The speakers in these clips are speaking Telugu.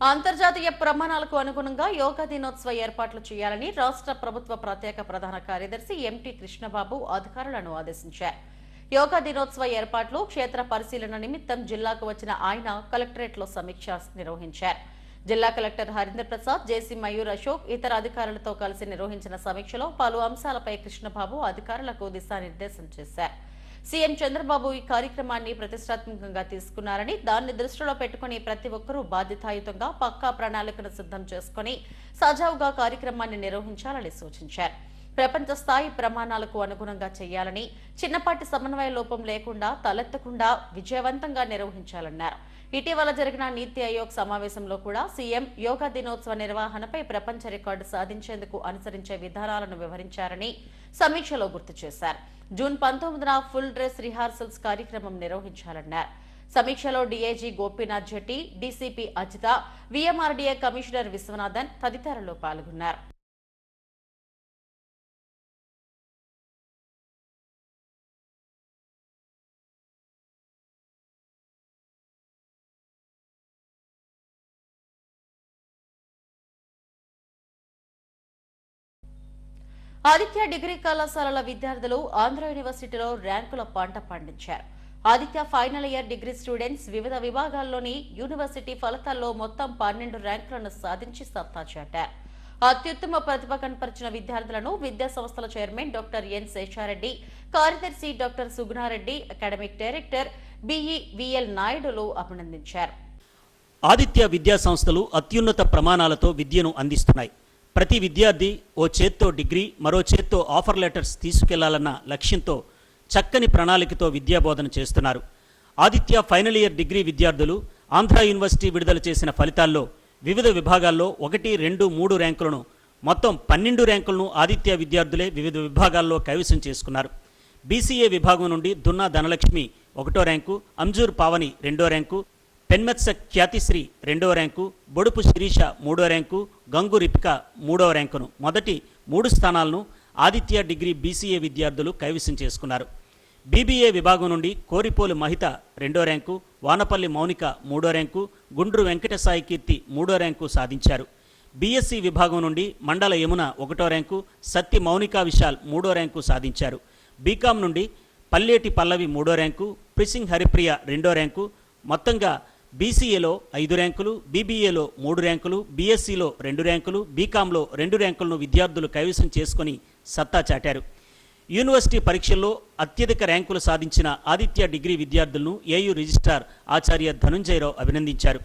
అంతర్జాతీయ ప్రమాణాలకు అనుగుణంగా యోగా దినోత్సవ ఏర్పాట్లు చేయాలని రాష్ట్ర ప్రభుత్వ ప్రత్యేక ప్రధాన కార్యదర్శి ఎంటీ కృష్ణబాబు అధికారులను ఆదేశించారు. యోగా దినోత్సవ ఏర్పాట్లు క్షేత్ర పరిశీలన నిమిత్తం జిల్లాకు వచ్చిన ఆయన కలెక్టరేట్లో సమీక్ష నిర్వహించారు. జిల్లా కలెక్టర్ హరీంద్ర ప్రసాద్ జేసీ మయూర్ అశోక్ ఇతర అధికారులతో కలిసి నిర్వహించిన సమీక్షలో పలు అంశాలపై కృష్ణబాబు అధికారులకు దిశానిర్దేశం చేశారు. సీఎం చంద్రబాబు ఈ కార్యక్రమాన్ని ప్రతిష్టాత్మకంగా తీసుకున్నారని దాన్ని దృష్టిలో పెట్టుకుని ప్రతి ఒక్కరూ బాధ్యతాయుతంగా పక్కా ప్రణాళికను సిద్ధం చేసుకుని సజావుగా కార్యక్రమాన్ని నిర్వహించాలని సూచించారు. ప్రపంచ స్థాయి ప్రమాణాలకు అనుగుణంగా చేయాలని చిన్నపాటి సమన్వయ లోపం లేకుండా తలెత్తకుండా విజయవంతంగా నిర్వహించాలన్నారు. ఇటీవల జరిగిన నీతి ఆయోగ్ సమావేశంలో కూడా సీఎం యోగా దినోత్సవ నిర్వహణపై ప్రపంచ రికార్డు సాధించేందుకు అనుసరించే విధానాలను వివరించారని సమీక్షలో గుర్తు చేశారు. జూన్ పంతొమ్మిదిన ఫుల్ డ్రెస్ రిహార్సల్స్ కార్యక్రమం నిర్వహించాలన్నారు. సమీక్షలో DIG Gopinath Jetti DCP Ajitha VMRDA commissioner Vishwanathan తదితరులు పాల్గొన్నారు. ఆదిత్య డిగ్రీ కళాశాలల విద్యార్థులు ఆంధ్ర యూనివర్సిటీలో ర్యాంకుల పంట పండించారు. Aditya final year degree students వివిధ విభాగాల్లోని యూనివర్సిటీ ఫలితాల్లో మొత్తం పన్నెండు ర్యాంకులను సాధించి సత్తా చాటారు. అత్యుత్తమ ప్రతిభ కనపరిచిన విద్యార్థులను విద్యా సంస్థల చైర్మన్ డాక్టర్ ఎన్ శేషారెడ్డి కార్యదర్శి doctor Suguna Reddy academic director B E V L నాయుడులు అభినందించారు. ఆదిత్య విద్యా సంస్థలు అత్యున్నత ప్రమాణాలతో విద్యను అందిస్తున్నాయి. ప్రతి విద్యార్థి ఓ చేత్తో డిగ్రీ మరో చేత్తో ఆఫర్ లెటర్స్ తీసుకెళ్ళాలన్న లక్ష్యంతో చక్కని ప్రణాళికతో విద్యాబోధన చేస్తున్నారు. ఆదిత్య ఫైనల్ ఇయర్ డిగ్రీ విద్యార్థులు ఆంధ్ర యూనివర్సిటీ విడుదల చేసిన ఫలితాల్లో వివిధ విభాగాల్లో ఒకటి రెండు మూడు ర్యాంకులను మొత్తం పన్నెండు ర్యాంకులను ఆదిత్య విద్యార్థులే వివిధ విభాగాల్లో కైవసం చేసుకున్నారు. బీసీఏ విభాగం నుండి దున్నా ధనలక్ష్మి ఒకటో ర్యాంకు అంజూర్ పావని రెండో ర్యాంకు పెన్మెత్స ఖ్యాతిశ్రీ రెండవ ర్యాంకు బొడుపు శిరీష మూడో ర్యాంకు గంగు రిపిక మూడవ ర్యాంకును. మొదటి మూడు స్థానాలను ఆదిత్య డిగ్రీ బీసీఏ విద్యార్థులు కైవసం చేసుకున్నారు. బీబీఏ విభాగం నుండి కోరిపోలు మహిత రెండో ర్యాంకు వానపల్లి మౌనిక మూడో ర్యాంకు గుండ్రు వెంకట సాయి కీర్తి మూడో ర్యాంకు సాధించారు. బీఎస్సీ విభాగం నుండి మండల యమున ఒకటో ర్యాంకు సత్తి మౌనిక విశాల్ మూడో ర్యాంకు సాధించారు. బీకాం నుండి పల్లేటి పల్లవి మూడో ర్యాంకు ప్రిసింగ్ హరిప్రియ రెండో ర్యాంకు మొత్తంగా బీసీఏలో ఐదు ర్యాంకులు బీబీఏలో మూడు ర్యాంకులు బీఎస్సీలో రెండు ర్యాంకులు బీకాంలో రెండు ర్యాంకులను విద్యార్థులు కైవసం చేసుకుని సత్తా చాటారు. యూనివర్సిటీ పరీక్షల్లో అత్యధిక ర్యాంకులు సాధించిన ఆదిత్య డిగ్రీ విద్యార్థులను ఏయూ రిజిస్ట్రార్ ఆచార్య ధనుంజయరావు అభినందించారు.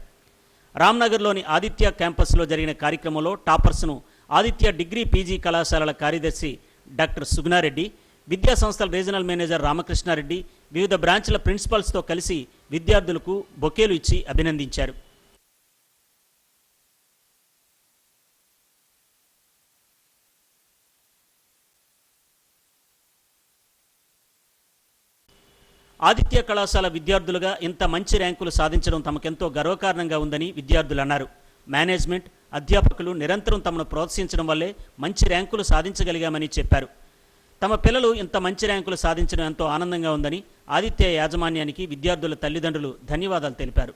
రామ్నగర్లోని ఆదిత్య క్యాంపస్లో జరిగిన కార్యక్రమంలో టాపర్స్ను ఆదిత్య డిగ్రీ పీజీ కళాశాలల కార్యదర్శి డాక్టర్ సుగుణారెడ్డి విద్యా సంస్థల రీజనల్ మేనేజర్ రామకృష్ణారెడ్డి వివిధ బ్రాంచ్ల ప్రిన్సిపల్స్తో కలిసి విద్యార్థులకు బొకేలు ఇచ్చి అభినందించారు. ఆదిత్య కళాశాల విద్యార్థులుగా ఇంత మంచి ర్యాంకులు సాధించడం తమకెంతో గర్వకారణంగా ఉందని విద్యార్థులు అన్నారు. మేనేజ్మెంట్ అధ్యాపకులు నిరంతరం తమను ప్రోత్సహించడం వల్లే మంచి ర్యాంకులు సాధించగలిగామని చెప్పారు. తమ పిల్లలు ఇంత మంచి ర్యాంకులు సాధించడం ఎంతో ఆనందంగా ఉందని ఆదిత్య యాజమాన్యానికి విద్యార్థుల తల్లిదండ్రులు ధన్యవాదాలు తెలిపారు.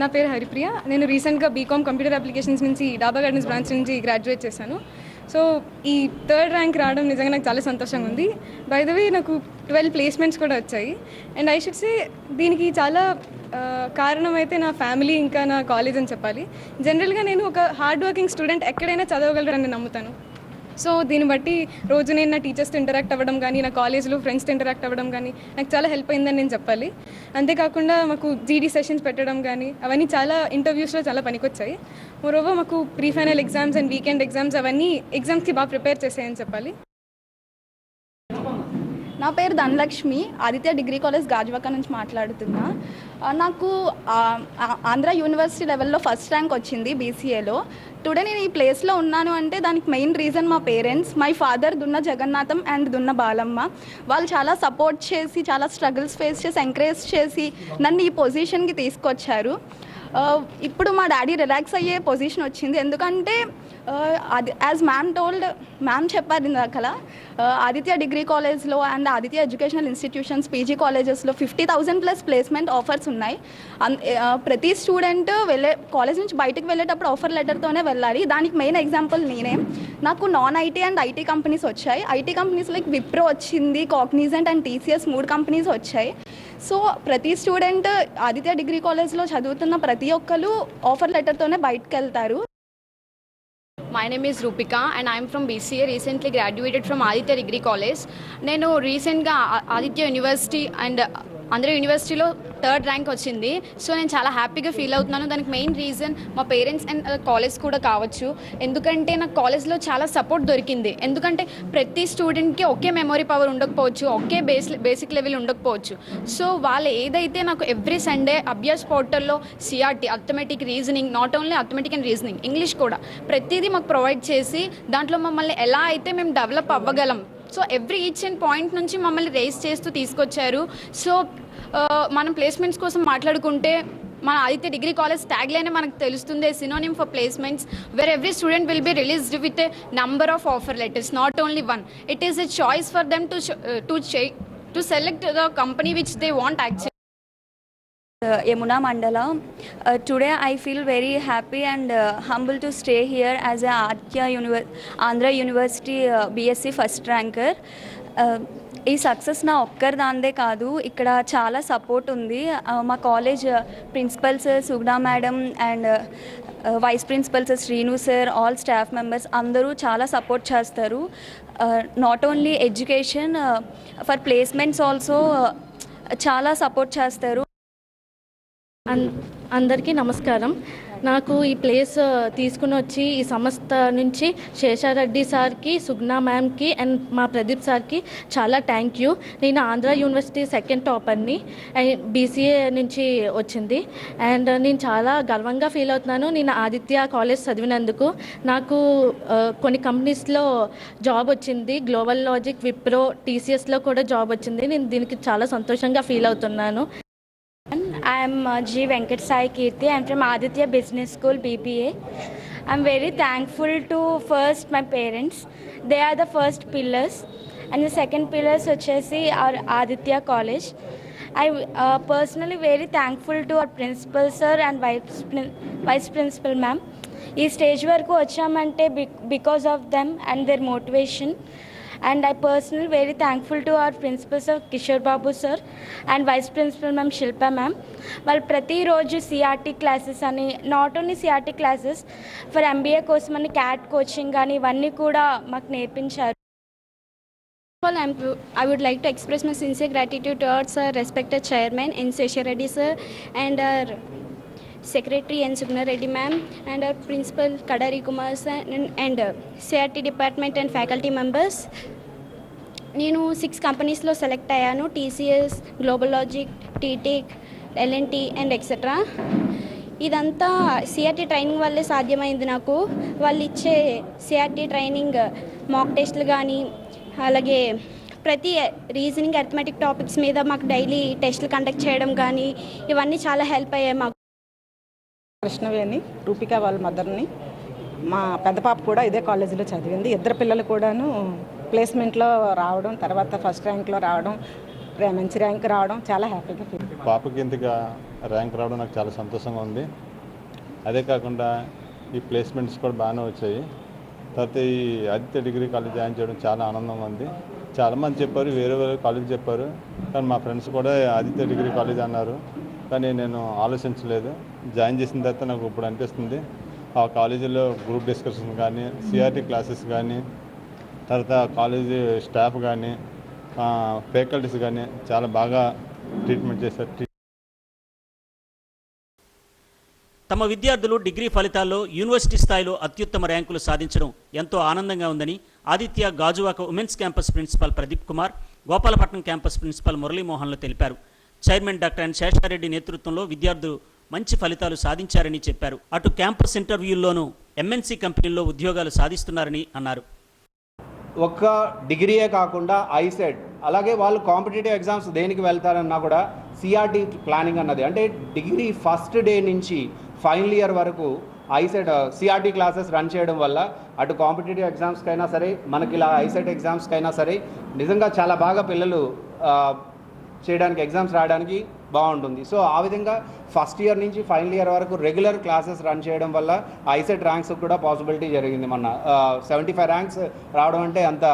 నా పేరు హరిప్రియ. నేను రీసెంట్గా బీకామ్ కంప్యూటర్ అప్లికేషన్స్ నుంచి డాబా గార్డెన్స్ బ్రాంచ్ నుంచి గ్రాడ్యుయేట్ చేశాను. సో ఈ థర్డ్ ర్యాంక్ రావడం నిజంగా నాకు చాలా సంతోషంగా ఉంది. బై ద వే నాకు ట్వెల్వ్ ప్లేస్మెంట్స్ కూడా వచ్చాయి. అండ్ ఐ షుడ్ సే దీనికి చాలా కారణం అయితే నా ఫ్యామిలీ ఇంకా నా కాలేజ్ అని చెప్పాలి. జనరల్గా నేను ఒక హార్డ్ వర్కింగ్ స్టూడెంట్ ఎక్కడైనా చదవగలరని నమ్ముతాను. సో దీన్ని బట్టి రోజు నేను నా టీచర్స్తో ఇంటరాక్ట్ అవ్వడం కానీ నా కాలేజ్లో ఫ్రెండ్స్తో ఇంటరాక్ట్ అవ్వడం కానీ నాకు చాలా హెల్ప్ అయిందని నేను చెప్పాలి. అంతేకాకుండా మాకు జీడీ సెషన్స్ పెట్టడం కానీ అవన్నీ చాలా ఇంటర్వ్యూస్లో చాలా పనికొచ్చాయి. మరోవర్ మాకు pre final exams and weekend exams అవన్నీ ఎగ్జామ్స్కి బాగా ప్రిపేర్ చేసాయని చెప్పాలి. నా పేరు ధనలక్ష్మి ఆదిత్య డిగ్రీ కాలేజ్ గాజువాక నుంచి మాట్లాడుతున్నా. నాకు ఆంధ్ర యూనివర్సిటీ లెవెల్లో ఫస్ట్ ర్యాంక్ వచ్చింది బీసీఏలో టుడే నేను ఈ ప్లేస్లో ఉన్నాను అంటే దానికి మెయిన్ రీజన్ మా parents my father Dunna Jagannatham and దున్న బాలమ్మ. వాళ్ళు చాలా సపోర్ట్ చేసి చాలా స్ట్రగుల్స్ ఫేస్ చేసి ఎంకరేజ్ చేసి నన్ను ఈ పొజిషన్కి తీసుకొచ్చారు. ఇప్పుడు మా డాడీ రిలాక్స్ అయ్యే పొజిషన్ వచ్చింది. ఎందుకంటే అది యాజ్ మ్యామ్ టోల్డ్ మ్యామ్ చెప్పారు ఇందాకల ఆదిత్య డిగ్రీ కాలేజ్లో and Aditya educational institutions PG కాలేజెస్లో fifty thousand plus placement offers ఉన్నాయి. అన్- ప్రతి స్టూడెంట్ వెళ్ళే కాలేజ్ నుంచి బయటకు వెళ్ళేటప్పుడు ఆఫర్ లెటర్తోనే వెళ్ళాలి. దానికి మెయిన్ ఎగ్జాంపుల్ నేనే. నాకు non IT and IT companies వచ్చాయి. ఐటీ కంపెనీస్ లైక్ విప్రో వచ్చింది కాగ్నిజెంట్ అండ్ టీసీఎస్ మూడు కంపెనీస్ వచ్చాయి. సో ప్రతి స్టూడెంట్ ఆదిత్య డిగ్రీ కాలేజ్లో చదువుతున్న ప్రతి ఒక్కరు ఆఫర్ లెటర్తోనే బయటకు వెళ్తారు. My name is Rupika and I'm from BCA recently graduated from Aditya degree college నేను రీసెంట్గా ఆదిత్య యూనివర్సిటీ అండ్ ఆంధ్ర యూనివర్సిటీలో థర్డ్ ర్యాంక్ వచ్చింది. సో నేను చాలా హ్యాపీగా ఫీల్ అవుతున్నాను. దానికి మెయిన్ రీజన్ మా పేరెంట్స్ అండ్ కాలేజ్ కూడా కావచ్చు. ఎందుకంటే నాకు కాలేజ్లో చాలా సపోర్ట్ దొరికింది. ఎందుకంటే ప్రతి స్టూడెంట్కి ఒకే మెమొరీ పవర్ ఉండకపోవచ్చు. ఒకే బేస్ బేసిక్ లెవెల్ ఉండకపోవచ్చు. సో వాళ్ళు ఏదైతే నాకు ఎవ్రీ సండే అభ్యాస్ పోర్టల్లో CRT arithmetic reasoning not only arithmetic and reasoning English కూడా ప్రతిదీ మాకు ప్రొవైడ్ చేసి దాంట్లో మమ్మల్ని ఎలా అయితే మేము develop అవ్వగలం so every each and point నుంచి మమ్మల్ని రేస్ చేస్తూ తీసుకొచ్చారు. సో మనం ప్లేస్మెంట్స్ కోసం మాట్లాడుకుంటే మన ఆదిత్య డిగ్రీ కాలేజ్ ట్యాగ్లైనే మనకు తెలుస్తుంది synonym for placements where every student will be released with a number of offer letters not only one it is a choice for them to to to select the company which they want actual Uh, Yamuna Mandala. Uh, today I feel very happy and uh, humble to stay here as a Aditya Univer- Andhra University uh, BSc first ranker. Uh, ఈ సక్సెస్ నా ఒక్కరి దాందే కాదు ఇక్కడ చాలా సపోర్ట్ ఉంది uh, మా college principals Sugna madam and vice principals Srinu sir all staff members అందరూ చాలా సపోర్ట్ చేస్తారు not only education for placements also చాలా సపోర్ట్ చేస్తారు అందరికీ నమస్కారం. నాకు ఈ ప్లేస్ తీసుకుని వచ్చి ఈ సంస్థ నుంచి శేషారెడ్డి సార్కి సుగ్నా మ్యామ్కి అండ్ మా ప్రదీప్ సార్కి చాలా థ్యాంక్ యూ. నేను ఆంధ్ర యూనివర్సిటీ సెకండ్ టాపర్ని అండ్ బీసీఏ నుంచి వచ్చింది. అండ్ నేను చాలా గర్వంగా ఫీల్ అవుతున్నాను. నేను ఆదిత్య కాలేజ్ చదివినందుకు. నాకు కొన్ని కంపెనీస్లో జాబ్ వచ్చింది. గ్లోబల్ లాజిక్ విప్రో టీసీఎస్లో కూడా జాబ్ వచ్చింది. నేను దీనికి చాలా సంతోషంగా ఫీల్ అవుతున్నాను. I'm G Venkat Sai Keerthi I'm from Aditya business school BBA I'm very thankful to first my parents they are the first pillars and second pillars వచ్చేసి are Aditya college I personally very thankful to our principal sir and vice vice principal ma'am ఈ స్టేజ్ వరకు వచ్చామంటే because of them and their motivation and I personal very thankful to our principal sir Kishore Babu sir and vice principal ma'am Shilpa ma'am వాళ్ళు ప్రతిరోజు సిఆర్టీ క్లాసెస్ అని not only CRT classes for MBA కోసం అని క్యాట్ కోచింగ్ కానీ ఇవన్నీ కూడా మాకు నేర్పించారు all I'm I would like to express my sincere gratitude toward sir respected chairman N Sesha Reddy sir and our secretary N Sugna Reddy ma'am and our principal Kadari Kumar sir and CRT department and faculty members నేను సిక్స్ కంపెనీస్లో సెలెక్ట్ అయ్యాను. TCS GlobalLogic టీటెక్ L and T and etcetera ఇదంతా సిఆర్టీ ట్రైనింగ్ వల్లే సాధ్యమైంది నాకు. వాళ్ళు ఇచ్చే సిఆర్టీ ట్రైనింగ్ మాక్ టెస్ట్లు కానీ అలాగే ప్రతి రీజనింగ్ అథమెటిక్ టాపిక్స్ మీద మాకు డైలీ టెస్ట్లు కండక్ట్ చేయడం కానీ ఇవన్నీ చాలా హెల్ప్ అయ్యాయి మాకు. కృష్ణవేణి రూపిక వాళ్ళ మదర్ని మా పెద్ద పాప కూడా ఇదే కాలేజీలో చదివింది. ఇద్దరు పిల్లలు కూడాను ప్లేస్మెంట్లో రావడం తర్వాత ఫస్ట్ ర్యాంక్లో రావడం మంచి ర్యాంక్ రావడం చాలా హ్యాపీగా ఫీల్ పాపకి ఇంతగా ర్యాంక్ రావడం నాకు చాలా సంతోషంగా ఉంది. అదే కాకుండా ఈ ప్లేస్మెంట్స్ కూడా బాగానే వచ్చాయి. తర్వాత ఈ ఆదిత్య డిగ్రీ కాలేజ్ జాయిన్ చేయడం చాలా ఆనందంగా ఉంది. చాలామంది చెప్పారు వేరే వేరే కాలేజ్ చెప్పారు. కానీ మా ఫ్రెండ్స్ కూడా ఆదిత్య డిగ్రీ కాలేజ్ అన్నారు. కానీ నేను ఆలోచించలేదు. జాయిన్ చేసిన తర్వాత నాకు ఇప్పుడు అనిపిస్తుంది. ఆ కాలేజీలో గ్రూప్ డిస్కషన్ కానీ సిఆర్టీ క్లాసెస్ కానీ తర్వాత కాలేజీ స్టాఫ్ కానీ ఫ్యాకల్టీస్ కానీ చాలా బాగా ట్రీట్మెంట్ చేశారు. తమ విద్యార్థులు డిగ్రీ ఫలితాల్లో యూనివర్సిటీ స్థాయిలో అత్యుత్తమ ర్యాంకులు సాధించడం ఎంతో ఆనందంగా ఉందని Aditya Gajuwaka women's campus principal Pradeep Kumar Gopalapatnam campus principal మురళీమోహన్లు తెలిపారు. చైర్మన్ డాక్టర్ ఎన్ శేషారెడ్డి నేతృత్వంలో విద్యార్థులు మంచి ఫలితాలు సాధించారని చెప్పారు. అటు క్యాంపస్ ఇంటర్వ్యూల్లోనూ ఎంఎన్సీ కంపెనీల్లో ఉద్యోగాలు సాధిస్తున్నారని అన్నారు. ఒక్క డిగ్రీయే కాకుండా ఐసెట్ అలాగే వాళ్ళు కాంపిటేటివ్ ఎగ్జామ్స్ దేనికి వెళ్తారన్నా కూడా సిఆర్టీ ప్లానింగ్ అన్నది. అంటే డిగ్రీ ఫస్ట్ డే నుంచి ఫైనల్ ఇయర్ వరకు ఐసెట్ సిఆర్టీ క్లాసెస్ రన్ చేయడం వల్ల అటు కాంపిటేటివ్ ఎగ్జామ్స్కైనా సరే మనకి ఇలా ఐసెట్ ఎగ్జామ్స్కైనా సరే నిజంగా చాలా బాగా పిల్లలు చేయడానికి ఎగ్జామ్స్ రాయడానికి బాగుంటుంది. సో ఆ విధంగా ఫస్ట్ ఇయర్ నుంచి ఫైనల్ ఇయర్ వరకు రెగ్యులర్ క్లాసెస్ రన్ చేయడం వల్ల ఐసెట్ ర్యాంక్స్ కూడా పాసిబిలిటీ జరిగింది మొన్న. సెవెంటీ ఫైవ్ ర్యాంక్స్ రావడం అంటే అంత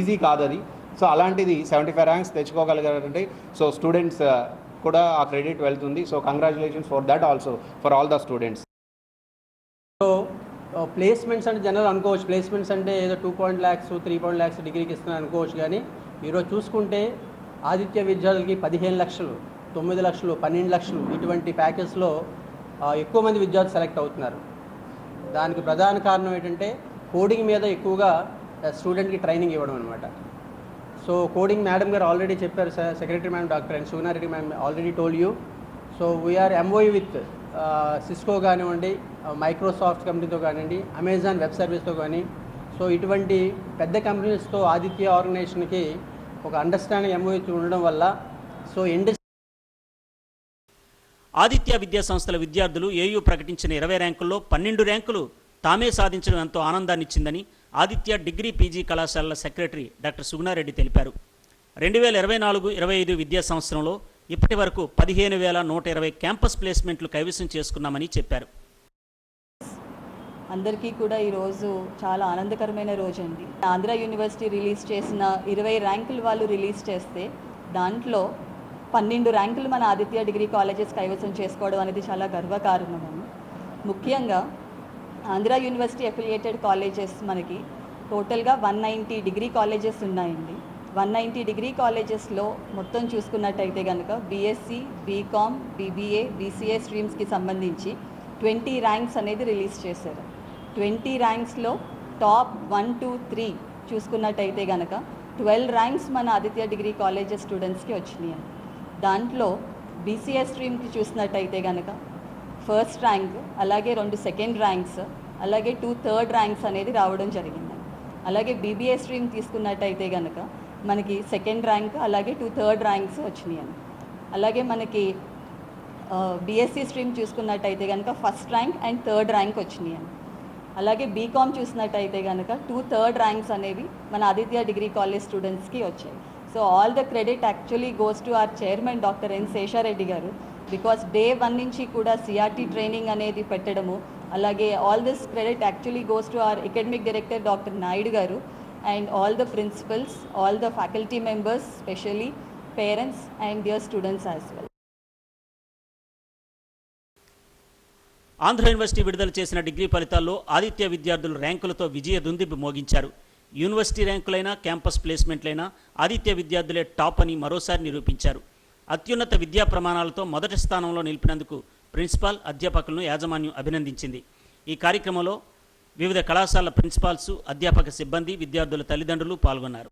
ఈజీ కాదు అది. సో అలాంటిది సెవెంటీ ఫైవ్ ర్యాంక్స్ తెచ్చుకోగలిగారంటే సో స్టూడెంట్స్ కూడా ఆ క్రెడిట్ వెళ్తుంది. So congratulations for that also for all the students. So placements అంటే జనరల్ అనుకోవచ్చు. ప్లేస్మెంట్స్ అంటే ఏదో two point lakhs three point lakhs డిగ్రీకి ఇస్తున్నారు అనుకోవచ్చు కానీ ఈరోజు చూసుకుంటే ఆదిత్య విద్యార్థులకి పదిహేను లక్షలు. తొమ్మిది లక్షలు పన్నెండు లక్షలు ఇటువంటి ప్యాకేజ్లో ఎక్కువ మంది విద్యార్థులు సెలెక్ట్ అవుతున్నారు. దానికి ప్రధాన కారణం ఏంటంటే కోడింగ్ మీద ఎక్కువగా స్టూడెంట్కి ట్రైనింగ్ ఇవ్వడం అనమాట సో కోడింగ్ మేడం గారు ఆల్రెడీ చెప్పారు sir secretary ma'am doctor and Suguna Reddy ma'am already told you. So we're MOU with Cisco కానివ్వండి మైక్రోసాఫ్ట్ కంపెనీతో కానివ్వండి అమెజాన్ వెబ్ సర్వీస్తో కానీ. సో ఇటువంటి పెద్ద కంపెనీస్తో ఆదిత్య ఆర్గనైజేషన్కి ఒక అండర్స్టాండింగ్ ఎంఓయూ ఉండడం వల్ల సో ఇండస్ట్రీ ఆదిత్య విద్యా సంస్థల విద్యార్థులు ఏయూ ప్రకటించిన ఇరవై ర్యాంకుల్లో పన్నెండు ర్యాంకులు తామే సాధించడం ఎంతో ఆనందాన్నిచ్చిందని ఆదిత్య డిగ్రీ పీజీ కళాశాలల సెక్రటరీ డాక్టర్ సుగుణారెడ్డి తెలిపారు. రెండు వేల ఇరవై నాలుగు ఇరవై ఐదు విద్యా సంవత్సరంలో ఇప్పటి వరకు పదిహేను వేల నూట ఇరవై క్యాంపస్ ప్లేస్మెంట్లు కైవసం చేసుకున్నామని చెప్పారు. అందరికీ కూడా ఈరోజు చాలా ఆనందకరమైన రోజు అండి. ఆంధ్ర యూనివర్సిటీ రిలీజ్ చేసిన ఇరవై ర్యాంకులు వాళ్ళు రిలీజ్ చేస్తే దాంట్లో పన్నెండు ర్యాంకులు మన ఆదిత్య డిగ్రీ కాలేజెస్ కైవసం చేసుకోవడం అనేది చాలా గర్వకారణము. ముఖ్యంగా ఆంధ్ర యూనివర్సిటీ అఫిలియేటెడ్ కాలేజెస్ మనకి టోటల్గా వన్ నైంటీ డిగ్రీ కాలేజెస్ ఉన్నాయండి. వన్ నైంటీ డిగ్రీ కాలేజెస్లో మొత్తం చూసుకున్నట్టయితే కనుక బీఎస్సీ బీకామ్ బీబీఏ బీసీఏ స్ట్రీమ్స్కి సంబంధించి ట్వంటీ ర్యాంక్స్ అనేది రిలీజ్ చేశారు. ట్వంటీ ర్యాంక్స్లో టాప్ వన్ టూ త్రీ చూసుకున్నట్టయితే కనుక ట్వెల్వ్ ర్యాంక్స్ మన ఆదిత్య డిగ్రీ కాలేజెస్ స్టూడెంట్స్కి వచ్చినాయి దాంట్లో బీసీఏ స్ట్రీమ్కి చూసినట్టయితే కనుక ఫస్ట్ ర్యాంక్ అలాగే రెండు సెకండ్ ర్యాంక్స్ అలాగే టూ థర్డ్ ర్యాంక్స్ అనేది రావడం జరిగింది. అలాగే బీబీఏ స్ట్రీమ్ తీసుకున్నట్టయితే కనుక మనకి సెకండ్ ర్యాంక్ అలాగే టూ థర్డ్ ర్యాంక్స్ వచ్చినాయి అలాగే మనకి బీఎస్సీ స్ట్రీమ్ చూసుకున్నట్టయితే కనుక first rank and third rank వచ్చినాయి అలాగే బీకామ్ చూసినట్టయితే కనుక టూ థర్డ్ ర్యాంక్స్ అనేవి మన ఆదిత్య డిగ్రీ కాలేజ్ స్టూడెంట్స్కి వచ్చాయి. So all the credit actually goes to our chairman doctor N Sesha Reddy గారు. బికాస్ డే వన్ నుంచి కూడా సిఆర్టీ ట్రైనింగ్ అనేది పెట్టడము అలాగే all this credit actually goes to our academic director doctor Naidu garu. And all the principals all the faculty members specially parents and their students as well Andhra university విడుదల చేసిన డిగ్రీ ఫలితాల్లో ఆదిత్య విద్యార్థులు ర్యాంకులతో విజయ దుందిబి మోగించారు. యూనివర్సిటీ ర్యాంకులైనా క్యాంపస్ ప్లేస్మెంట్లైనా ఆదిత్య విద్యార్థులే టాప్ అని మరోసారి నిరూపించారు. అత్యున్నత విద్యా ప్రమాణాలతో మొదటి స్థానంలో నిలిపినందుకు ప్రిన్సిపాల్ అధ్యాపకులను యాజమాన్యం అభినందించింది. ఈ కార్యక్రమంలో వివిధ కళాశాలల ప్రిన్సిపాల్స్ అధ్యాపక సిబ్బంది విద్యార్థుల తల్లిదండ్రులు పాల్గొన్నారు.